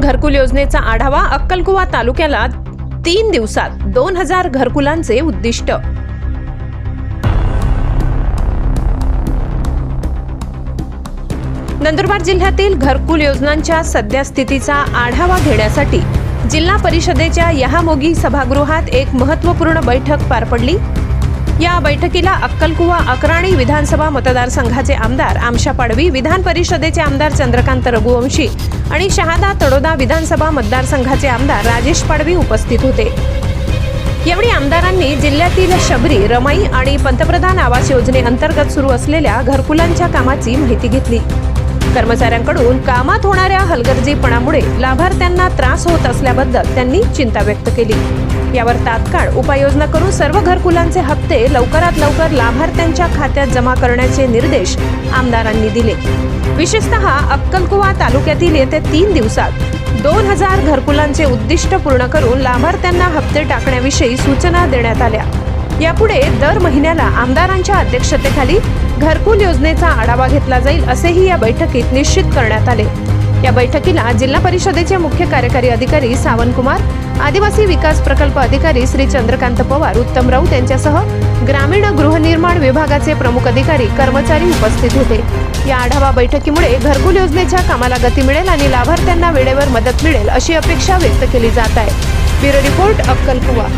घरकुल योजनेचा आढावा अक्कलकुवा तालुक्याला तीन दिवसात दोन हजार घरकुलांचे उद्दिष्ट. नंदुरबार जिल्ह्यातील घरकुल योजनांच्या सद्यस्थितीचा आढावा घेण्यासाठी जिल्हा परिषदेच्या यहामोगी सभागृहात एक महत्त्वपूर्ण बैठक पार पडली. या बैठकीला अक्कलकुवा अक्राणी विधानसभा मतदारसंघाचे आमदार आमशा पाडवी विधान परिषदेचे आमदार चंद्रकांत रघुवंशी आणि शहादा तडोदा विधानसभा मतदारसंघाचे आमदार राजेश पाडवी उपस्थित होते. यावेळी आमदारांनी जिल्ह्यातील शबरी रमाई आणि पंतप्रधान आवास योजनेअंतर्गत सुरू असलेल्या घरकुलांच्या कामाची माहिती घेतली. कर्मचाऱ्यांकडून कामात होणाऱ्या हलगर्जीपणामुळे लाभार्थ्यांना त्रास होत असल्याबद्दल त्यांनी चिंता व्यक्त केली. यावर तात्काळ उपाययोजना करून सर्व घरकुलांचे हप्ते लवकरात लवकर लाभार्थ्यांच्या खात्यात जमा करण्याचे निर्देश आमदारांनी दिले. विशेषतः अक्कलकुवा तालुक्यातील येत्या तीन दिवसात दोन हजार घरकुलांचे उद्दिष्ट पूर्ण करून लाभार्थ्यांना हप्ते टाकण्याविषयी सूचना देण्यात आल्या. यापुढे दर महिन्याला आमदारांच्या अध्यक्षतेखाली घरकुल योजनेचा आढावा घेतला जाईल असेही या बैठकीत निश्चित करण्यात आले. या बैठकीला जिल्हा परिषदेचे मुख्य कार्यकारी अधिकारी सावनकुमार आदिवासी विकास प्रकल्प अधिकारी श्री चंद्रकांत पवार उत्तम राऊत यांच्यासह ग्रामीण गृहनिर्माण विभागाचे प्रमुख अधिकारी कर्मचारी उपस्थित होते. या आढावा बैठकीमुळे घरकुल योजनेच्या कामाला गती मिळेल आणि लाभार्थ्यांना वेळेवर मदत मिळेल अशी अपेक्षा व्यक्त केली जात आहे. ब्युरो रिपोर्ट अक्कलकुवा.